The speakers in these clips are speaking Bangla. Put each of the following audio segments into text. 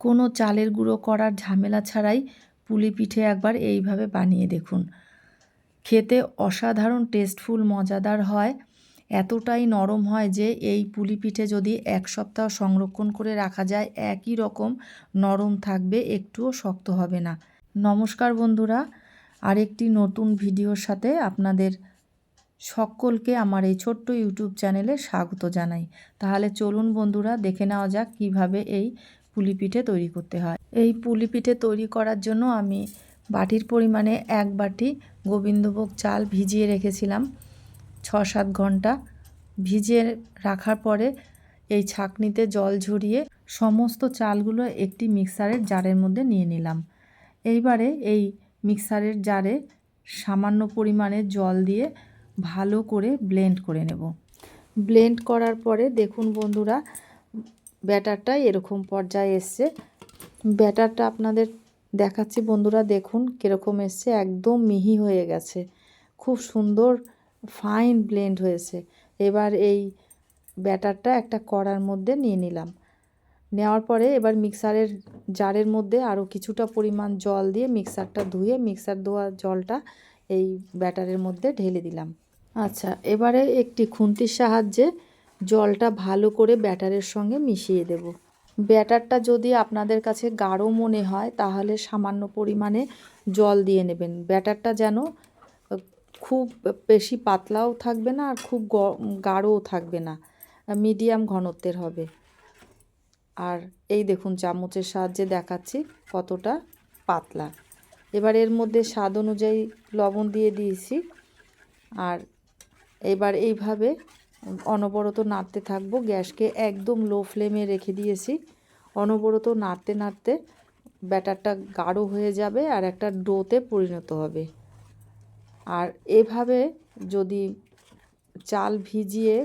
কোনো চালের গুঁড়ো করার ঝামেলা ছাড়াই পুলি পিঠে একবার এইভাবে বানিয়ে দেখুন। খেতে অসাধারণ টেস্টফুল, মজাদার হয়। এতটাই নরম হয় যে এই পুলি পিঠে যদি এক সপ্তাহ সংরক্ষণ করে রাখা যায়, একই রকম নরম থাকবে, একটুও শক্ত হবে না। নমস্কার বন্ধুরা, আরেকটি নতুন ভিডিওর সাথে আপনাদের সকলকে আমার এই ছোট্ট ইউটিউব চ্যানেলে স্বাগত জানাই। তাহলে চলুন বন্ধুরা, দেখে নেওয়া যাক কীভাবে এই পুলি পিঠে তৈরি করতে হয়। এই পুলি পিঠে তৈরি করার জন্য আমি বাটির পরিমাণে এক বাটি গোবিন্দভোগ চাল ভিজিয়ে রেখেছিলাম ছ সাত ঘণ্টা। ভিজিয়ে রাখার পরে এই ছাঁকনিতে জল ঝরিয়ে সমস্ত চালগুলো একটি মিক্সারের জারের মধ্যে নিয়ে নিলাম। এইবারে এই মিক্সারের জারে সামান্য পরিমাণে জল দিয়ে ভালো করে ব্লেন্ড করে নেব। ব্লেন্ড করার পরে দেখুন বন্ধুরা ব্যাটারটা এরকম পর্যায়ে এসছে। ব্যাটারটা আপনাদের দেখাচ্ছি বন্ধুরা, দেখুন কীরকম এসছে, একদম মিহি হয়ে গেছে। খুব সুন্দর, ফাইন ব্লেন্ড হয়েছে। এবার এই ব্যাটারটা একটা কড়ার মধ্যে নিয়ে নিলাম। নেওয়ার পরে এবার মিক্সারের জারের মধ্যে আরও কিছুটা পরিমাণ জল দিয়ে মিক্সারটা ধুয়ে, মিক্সার ধোয়া জলটা এই ব্যাটারের মধ্যে ঢেলে দিলাম। আচ্ছা এবারে একটি খুন্তির সাহায্যে জলটা ভালো করে ব্যাটারের সঙ্গে মিশিয়ে দেব। ব্যাটারটা যদি আপনাদের কাছে গাঢ় মনে হয়, তাহলে সামান্য পরিমাণে জল দিয়ে নেবেন। ব্যাটারটা যেন খুব বেশি পাতলাও থাকবে না আর খুব গাঢ়ও থাকবে না। মিডিয়াম ঘনত্বের হবে। আর এই দেখুন চামচের সাহায্যে দেখাচ্ছি কতটা পাতলা। এবার এর মধ্যে স্বাদ অনুযায়ী লবণ দিয়ে দিয়েছি। আর এবার এইভাবে অনবরত নাড়তে থাকব। গ্যাসকে একদম লো ফ্লেমে রেখে দিয়েছি। অনবরত নাড়তে নাড়তে ব্যাটারটা গাঢ় হয়ে যাবে আর একটা ডোতে পরিণত হবে। আর এভাবে যদি চাল ভিজিয়ে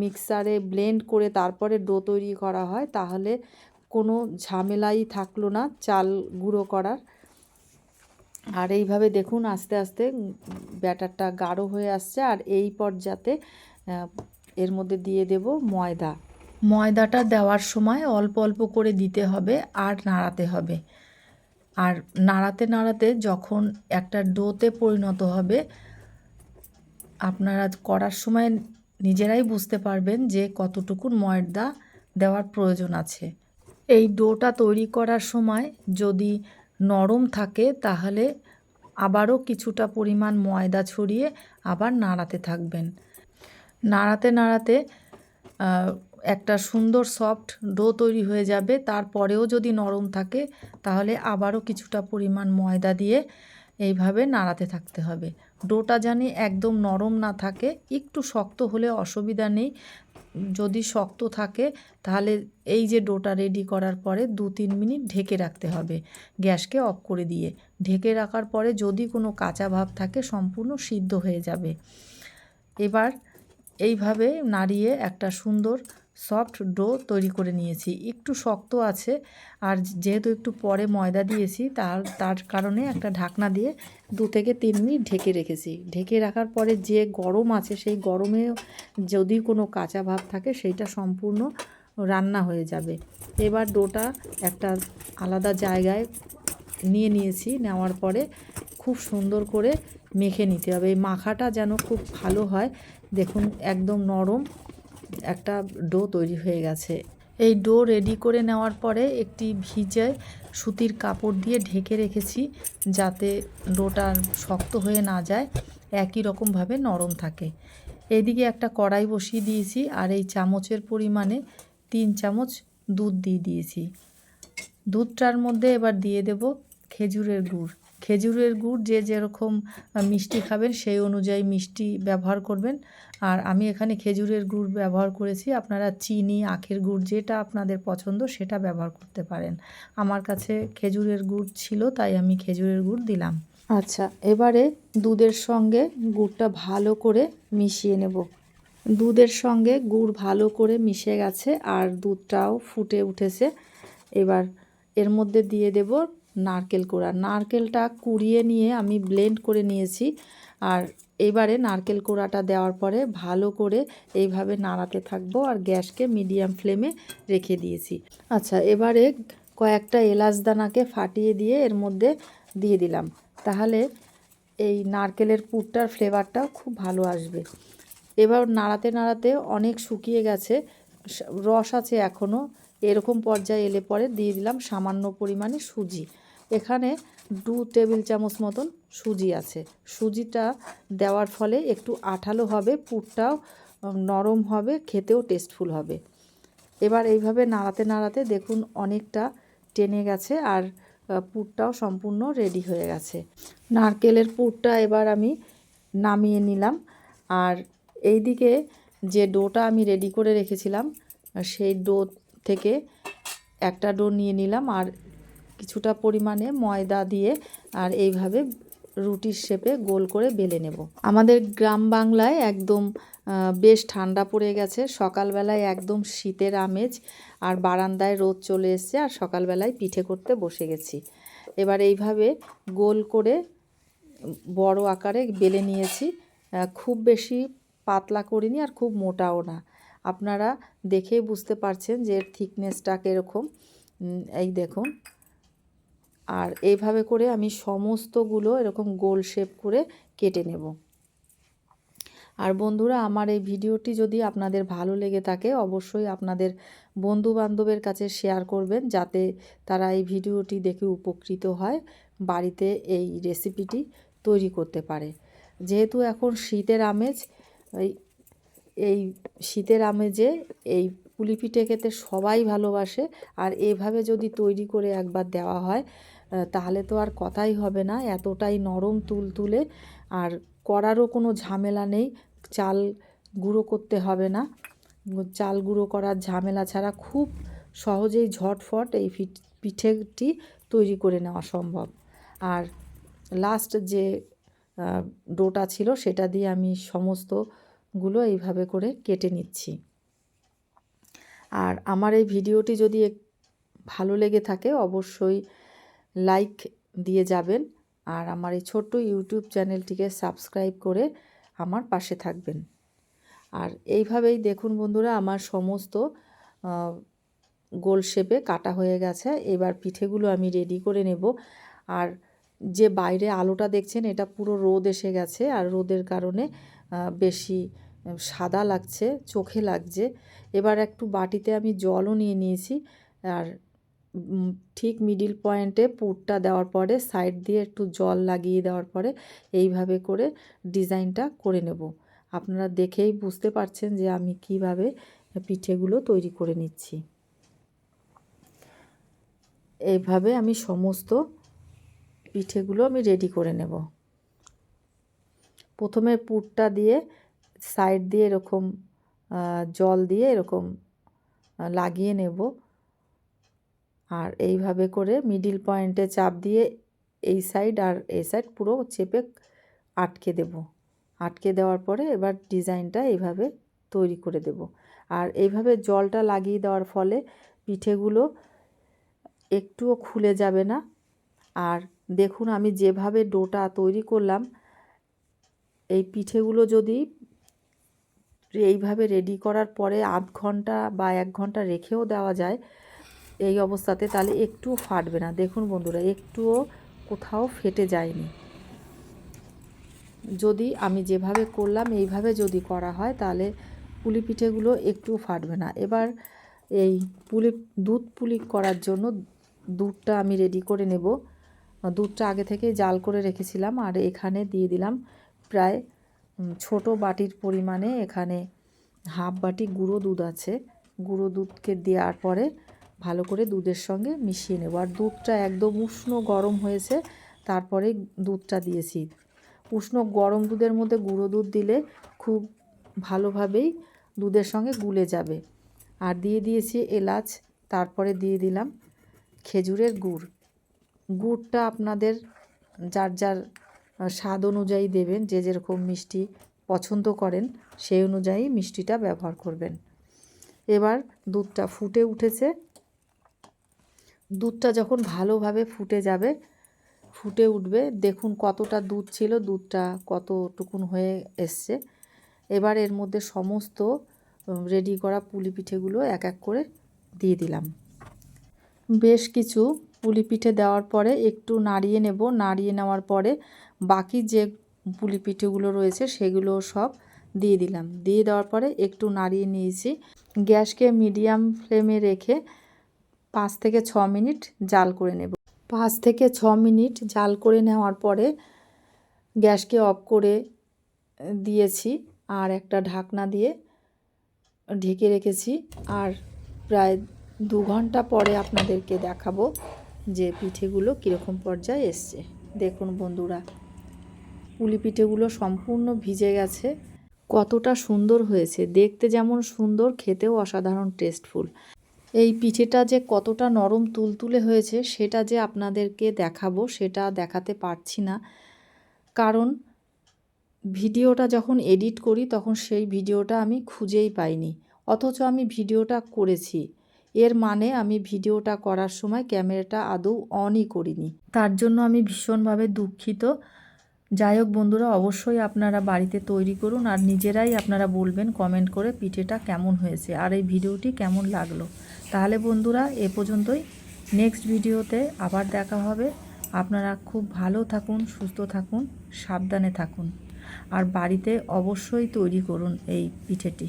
মিক্সারে ব্লেন্ড করে তারপরে ডো তৈরি করা হয়, তাহলে কোনো ঝামেলাই থাকল না চাল গুঁড়ো করার। আর এইভাবে দেখুন আস্তে আস্তে ব্যাটারটা গাঢ় হয়ে আসছে। আর এই পর্যাতে এর মধ্যে দিয়ে দেব ময়দা। ময়দাটা দেওয়ার সময় অল্প অল্প করে দিতে হবে আর নাড়াতে হবে। আর নাড়াতে নাড়াতে যখন একটা ডোতে পরিণত হবে, আপনারা করার সময় নিজেরাই বুঝতে পারবেন যে কতটুকু ময়দা দেওয়ার প্রয়োজন আছে। এই ডোটা তৈরি করার সময় যদি নরম থাকে, তাহলে আবারও কিছুটা পরিমাণ ময়দা ছড়িয়ে আবার নাড়াতে থাকবেন। নাড়াতে নাড়াতে একটা সুন্দর সফট ডো তৈরি হয়ে যাবে। তারপরেও যদি নরম থাকে, তাহলে আবারও কিছুটা পরিমাণ ময়দা দিয়ে এইভাবে নাড়াতে থাকতে হবে। ডোটা জানি একদম নরম না থাকে, একটু শক্ত হলে অসুবিধা নেই। যদি শক্ত থাকে, তাহলে এই যে ডোটা রেডি করার পরে দু তিন মিনিট ঢেকে রাখতে হবে গ্যাসকে অফ করে দিয়ে। ঢেকে রাখার পরে যদি কোনো কাঁচা ভাব থাকে, সম্পূর্ণ সিদ্ধ হয়ে যাবে। এবার এইভাবে নাড়িয়ে একটা সুন্দর সফট ডো তৈরি করে নিয়েছি। একটু শক্ত আছে, আর যেহেতু একটু পরে ময়দা দিয়েছি, তার তার কারণে একটা ঢাকনা দিয়ে দু থেকে তিন মিনিট ঢেকে রেখেছি। ঢেকে রাখার পরে যে গরম আছে, সেই গরমে যদি কোনো কাঁচা ভাব থাকে, সেইটা সম্পূর্ণ রান্না হয়ে যাবে। এবার ডোটা একটা আলাদা জায়গায় নিয়ে নিয়েছি, নেওয়ার পরে খুব সুন্দর করে মেখে নিতে হবে। এই মাখাটা যেন খুব ভালো হয় দেখুন, একদম নরম একটা ডো তৈরি হয়ে গেছে। এই ডো রেডি করে নেওয়ার পরে একটি ভিজে সুতির কাপড় দিয়ে ঢেকে রেখেছি যাতে ডোটা শক্ত হয়ে না যায়, একই রকমভাবে নরম থাকে। এদিকে একটা কড়াই বসিয়ে দিয়েছি আর এই চামচের পরিমাণে তিন চামচ দুধ দিয়ে দিয়েছি। দুধটার মধ্যে এবার দিয়ে দেব খেজুরের গুড়। খেজুরের গুড় যে যেরকম মিষ্টি খাবেন সেই অনুযায়ী মিষ্টি ব্যবহার করবেন। আর আমি এখানে খেজুরের গুড় ব্যবহার করেছি। আপনারা চিনি, আখের গুড় যেটা আপনাদের পছন্দ সেটা ব্যবহার করতে পারেন। আমার কাছে খেজুরের গুড় ছিল, তাই আমি খেজুরের গুড় দিলাম। আচ্ছা এবারে দুধের সঙ্গে গুড়টা ভালো করে মিশিয়ে নেব। দুধের সঙ্গে গুড় ভালো করে মিশে গেছে আর দুধটাও ফুটে উঠেছে। এবার এর মধ্যে দিয়ে দেব নারকেল কোড়া। নারকেলটা কুড়িয়ে নিয়ে আমি ব্লেন্ড করে নিয়েছি। আর এবারে নারকেল কোড়াটা দেওয়ার পরে ভালো করে এইভাবে নাড়াতে থাকব আর গ্যাসকে মিডিয়াম ফ্লেমে রেখে দিয়েছি। আচ্ছা এবারে কয়েকটা এলাচ দানাকে ফাটিয়ে দিয়ে এর মধ্যে দিয়ে দিলাম। তাহলে এই নারকেলের পুরটার ফ্লেভারটাও খুব ভালো আসবে। এবার নাড়াতে নাড়াতে অনেক শুকিয়ে গেছে রস আছে এখনও এরকম পর্যায়ে এলে পরে দিয়ে দিলাম সামান্য পরিমাণে সুজি। এখানে দু টেবিল চামচ মতন সুজি আছে। সুজিটা দেওয়ার ফলে একটু আঠালো হবে, পুরটাও নরম হবে, খেতেও টেস্টফুল হবে। এবার এইভাবে নাড়াতে নাড়াতে দেখুন অনেকটা টেনে গেছে আর পুরটাও সম্পূর্ণ রেডি হয়ে গেছে। নারকেলের পুরটা এবার আমি নামিয়ে নিলাম আর এইদিকে যে ডোটা আমি রেডি করে রেখেছিলাম, সেই ডো থেকে একটা ডো নিয়ে নিলাম আর কিছুটা পরিমাণে ময়দা দিয়ে আর এইভাবে রুটির শেপে গোল করে বেলে নেব। আমাদের গ্রাম বাংলায় একদম বেশ ঠান্ডা পড়ে গেছে। সকালবেলায় একদম শীতের আমেজ আর বারান্দায় রোদ চলে এসছে আর সকালবেলায় পিঠে করতে বসে গেছি। এবার এইভাবে গোল করে বড় আকারে বেলে নিয়েছি। খুব বেশি পাতলা করিনি আর খুব মোটাও না। আপনারা দেখেই বুঝতে পারছেন যে এর থিকনেসটা কীরকম। এই দেখুন। আর এইভাবে করে আমি সমস্তগুলো এরকম গোল শেপ করে কেটে নেব। আর বন্ধুরা, আমার এই ভিডিওটি যদি আপনাদের ভালো লেগে থাকে, অবশ্যই আপনাদের বন্ধু বান্ধবের কাছে শেয়ার করবেন, যাতে তারা এই ভিডিওটি দেখে উপকৃত হয়, বাড়িতে এই রেসিপিটি তৈরি করতে পারে। যেহেতু এখন শীতের আমেজ, এই এই শীতের আমেজে এই পুলি পিঠে খেতে সবাই ভালোবাসে, আর এভাবে যদি তৈরি করে একবার দেওয়া হয় তাহলে তো আর কথাই হবে না, এতটাই নরম তুল তুলে, আর করারও কোনো ঝামেলা নেই, চাল গুঁড়ো করতে হবে না। চাল গুঁড়ো করার ঝামেলা ছাড়া খুব সহজেই ঝটফট এই পিঠেটি তৈরি করে নেওয়া সম্ভব। আর লাস্ট যে ডোটা ছিল সেটা দিয়ে আমি সমস্তগুলো এইভাবে করে কেটে নিচ্ছি। আর আমার এই ভিডিওটি যদি ভালো লেগে থাকে অবশ্যই লাইক দিয়ে যাবেন আর আমার এই ছোট্ট ইউটিউব চ্যানেলটিকে সাবস্ক্রাইব করে আমার পাশে থাকবেন। আর এইভাবেই দেখুন বন্ধুরা, আমার সমস্ত গোল শেপে কাটা হয়ে গেছে। এবার পিঠেগুলো আমি রেডি করে নেব। আর যে বাইরে আলোটা দেখছেন, এটা পুরো রোদ এসে গেছে আর রোদের কারণে বেশি সাদা লাগছে, চোখে লাগছে। এবার একটু বাটিতে আমি জলও নিয়ে নিয়েছি। আর ঠিক মিডিল পয়েন্টে পুরটা দেওয়ার পরে সাইড দিয়ে একটু জল লাগিয়ে দেওয়ার পরে এইভাবে করে ডিজাইনটা করে নেব। আপনারা দেখেই বুঝতে পারছেন যে আমি কীভাবে পিঠেগুলো তৈরি করে নিচ্ছি। এইভাবে আমি সমস্ত পিঠেগুলো আমি রেডি করে নেব। প্রথমে পুরটা দিয়ে সাইড দিয়ে এরকম জল দিয়ে এরকম লাগিয়ে নেব। আর এইভাবে করে মিডিল পয়েন্টে চাপ দিয়ে এই সাইড আর এই সাইড পুরো চেপে আটকে দেব। আটকে দেওয়ার পরে এবার ডিজাইনটা এইভাবে তৈরি করে দেব। আর এইভাবে জলটা লাগিয়ে দেওয়ার ফলে পিঠেগুলো একটুও খুলে যাবে না। আর দেখুন আমি যেভাবে ডোটা তৈরি করলাম, এই পিঠেগুলো যদি এইভাবে রেডি করার পরে আধ ঘণ্টা বা এক ঘণ্টা রেখেও দেওয়া যায় এই অবস্থাতে তাহলে একটুও ফাটবে না। দেখুন বন্ধুরা, একটুও কোথাও ফেটে যায়নি। যদি আমি যেভাবে করলাম, এইভাবে যদি করা হয়, তাহলে পুলি পিঠেগুলো একটুও ফাটবে না। এবার এই পুলি, দুধ পুলি করার জন্য দুধটা আমি রেডি করে নেব। দুধটা আগে থেকে জাল করে রেখেছিলাম আর এখানে দিয়ে দিলাম প্রায় ছোট বাটির পরিমাণে এখানে হাফ বাটি গুঁড়ো দুধ আছে। গুঁড়ো দুধকে দেওয়ার পরে ভালো করে দুধের সঙ্গে মিশিয়ে নেব। আর দুধটা একদম উষ্ণ গরম হয়েছে, তারপরে দুধটা দিয়েছি। উষ্ণ গরম দুধের মধ্যে গুঁড়ো দুধ দিলে খুব ভালোভাবেই দুধের সঙ্গে গুলে যাবে। আর দিয়ে দিয়েছি এলাচ, তারপরে দিয়ে দিলাম খেজুরের গুড়। গুড়টা আপনাদের যার যার স্বাদ অনুযায়ী দেবেন, যে যেরকম মিষ্টি পছন্দ করেন, সেই অনুযায়ী মিষ্টিটা ব্যবহার করবেন। এবার দুধটা ফুটে উঠেছে। দুধটা যখন ভালোভাবে ফুটে যাবে, ফুটে উঠবে, দেখুন কতটা দুধ ছিল, দুধটা কতটুকুন হয়ে এসছে। এবার এর মধ্যে সমস্ত রেডি করা পুলি পিঠেগুলো এক এক করে দিয়ে দিলাম। বেশ কিছু পুলি পিঠে দেওয়ার পরে একটু নাড়িয়ে নেব। নাড়িয়ে নেওয়ার পরে বাকি যে পুলি পিঠেগুলো রয়েছে সেগুলো সব দিয়ে দিলাম। দিয়ে দেওয়ার পরে একটু নাড়িয়ে নিয়েছি। গ্যাসকে মিডিয়াম ফ্লেমে রেখে পাঁচ থেকে ছ মিনিট জাল করে নেব। পাঁচ থেকে ছ মিনিট জাল করে নেওয়ার পরে গ্যাসকে অফ করে দিয়েছি আর একটা ঢাকনা দিয়ে ঢেকে রেখেছি আর প্রায় দু ঘণ্টা পরে আপনাদেরকে দেখাবো যে পিঠেগুলো কীরকম পর্যায়ে এসছে। দেখুন বন্ধুরা, পুলি পিঠেগুলো সম্পূর্ণ ভিজে গেছে। কতটা সুন্দর হয়েছে। দেখতে যেমন সুন্দর, খেতেও অসাধারণ টেস্টফুল। এই পিঠেটা যে কতটা নরম তুলতুলে হয়েছে, সেটা যে আপনাদেরকে দেখাবো, সেটা দেখাতে পারছি না। কারণ ভিডিওটা যখন এডিট করি, তখন সেই ভিডিওটা আমি খুঁজেই পাইনি। অথচ আমি ভিডিওটা করেছি। এর মানে আমি ভিডিওটা করার সময় ক্যামেরাটা আদৌ অনই করিনি। তার জন্য আমি ভীষণভাবে দুঃখিত। যাই হোক বন্ধুরা, অবশ্যই আপনারা বাড়িতে তৈরি করুন আর নিজেরাই আপনারা বলবেন কমেন্ট করে পিঠেটা কেমন হয়েছে আর এই ভিডিওটি কেমন লাগল। তাহলে বন্ধুরা, এ পর্যন্তই। নেক্সট ভিডিওতে আবার দেখা হবে। আপনারা খুব ভালো থাকুন, সুস্থ থাকুন, সাবধানে থাকুন। আর বাড়িতে অবশ্যই তৈরি করুন এই পিঠেটি।